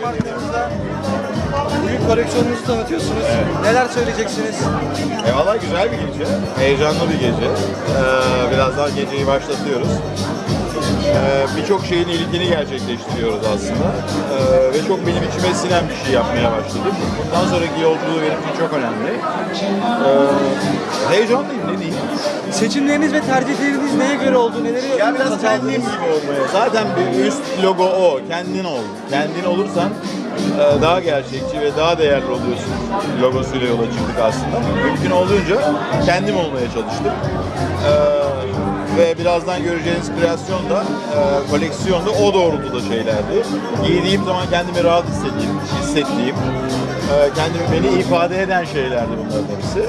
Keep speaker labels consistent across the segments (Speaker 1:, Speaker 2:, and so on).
Speaker 1: kendi markanızda büyük koleksiyonunuzu tanıtıyorsunuz. Evet. Neler söyleyeceksiniz?
Speaker 2: E valla güzel bir gece. Heyecanlı bir gece. Ee, biraz daha geceyi başlatıyoruz. Ee, Birçok şeyin ilgini gerçekleştiriyoruz aslında. Ee, ve çok benim içime sinen bir şey yapmaya başladık. Bundan sonraki yolculuğu benim için çok önemli. Ee, heyecanlıyım ne diyeyim.
Speaker 1: Seçimleriniz ve tercihleriniz neye göre oldu? Neleri
Speaker 2: Ya biraz kendim gibi olmaya. Zaten bir üst logo o. Kendin ol. Kendin olursan e, daha gerçekçi ve daha değerli oluyorsun logosuyla yola çıktık aslında. Mümkün olduğunca kendim olmaya çalıştım. Ee, ve birazdan göreceğiniz kreasyon da, e, koleksiyon o doğrultuda şeylerdi. Giydiğim zaman kendimi rahat hissettiğim, hissettiğim e, kendimi beni ifade eden şeylerdi bunların hepsi.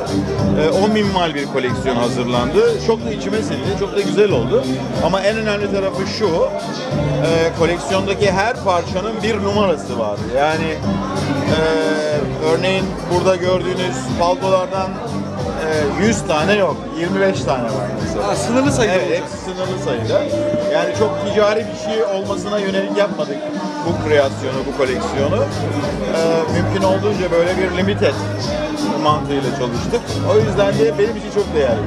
Speaker 2: E, o minval bir koleksiyon hazırlandı. Çok da içime sindi, çok da güzel oldu. Ama en önemli tarafı şu, e, koleksiyondaki her parçanın bir numarası var. Yani e, örneğin burada gördüğünüz paltolardan e, 100 tane yok, 25 tane var mesela.
Speaker 1: Ha, sınırlı sayıda
Speaker 2: Evet,
Speaker 1: olacak.
Speaker 2: hepsi sınırlı sayıda. Yani çok ticari bir şey olmasına yönelik yapmadık bu kreasyonu, bu koleksiyonu. Ee, mümkün olduğunca böyle bir limited mantığıyla çalıştık. O yüzden de benim için çok değerli.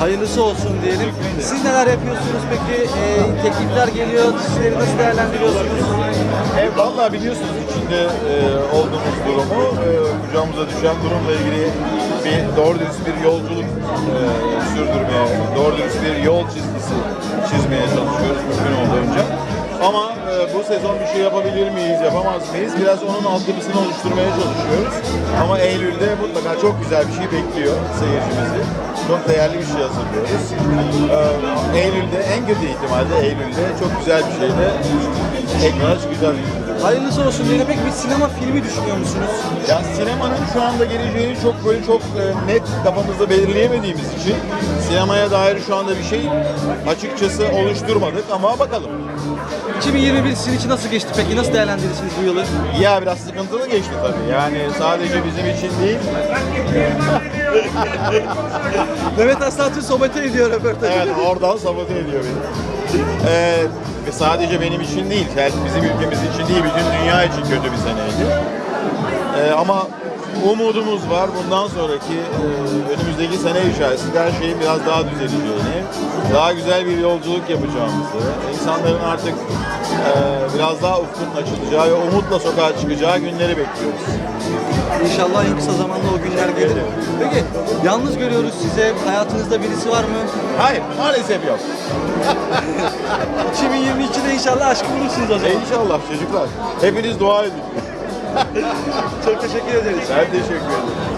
Speaker 1: Hayırlısı olsun diyelim. Siz neler yapıyorsunuz peki? Ee, teklifler geliyor. Sizleri nasıl değerlendiriyorsunuz?
Speaker 2: E, vallahi biliyorsunuz içinde e, olduğumuz durumu, e, kucağımıza düşen durumla ilgili bir doğru dürüst bir yolculuk e, sürdürmeye, doğru dürüst bir yol çizgisi çizmeye çalışıyoruz mümkün olduğunca. Ama e, bu sezon bir şey yapabilir miyiz, yapamaz mıyız? Biraz onun altyapısını oluşturmaya çalışıyoruz. Ama Eylül'de mutlaka çok güzel bir şey bekliyor seyircimizi. Çok değerli bir şey hazırlıyoruz. E, Eylül'de, en kötü ihtimalle Eylül'de çok güzel bir şeyle ekrana çıkacağız.
Speaker 1: Hayırlısı olsun diyelim. Peki bir sinema filmi düşünüyor musunuz?
Speaker 2: Ya sinemanın şu anda geleceğini çok böyle çok e, net kafamızda belirleyemediğimiz için sinemaya dair şu anda bir şey açıkçası oluşturmadık ama bakalım.
Speaker 1: 2021 sizin için nasıl geçti peki? Nasıl değerlendirirsiniz bu yılı?
Speaker 2: Ya biraz sıkıntılı geçti tabii. Yani sadece bizim için değil.
Speaker 1: Mehmet Aslançı sohbete ediyor röportajı.
Speaker 2: Evet oradan sabote ediyor beni. Ee, sadece benim için değil, yani bizim ülkemiz için değil, bütün dünya için kötü bir seneydi. Ee, ama umudumuz var. Bundan sonraki e, önümüzdeki sene içerisinde her şeyin biraz daha düzeleceğini, daha güzel bir yolculuk yapacağımızı, insanların artık e, biraz daha ufkunun açılacağı ve umutla sokağa çıkacağı günleri bekliyoruz.
Speaker 1: İnşallah en kısa zamanda o günler gelir. Peki yalnız görüyoruz size. Hayatınızda birisi var mı?
Speaker 2: Hayır, maalesef yok.
Speaker 1: 2022'de inşallah aşkı bulursunuz o
Speaker 2: E,
Speaker 1: zaman.
Speaker 2: inşallah çocuklar. Hepiniz dua edin.
Speaker 1: Çok teşekkür ederiz.
Speaker 2: Ben teşekkür ederim.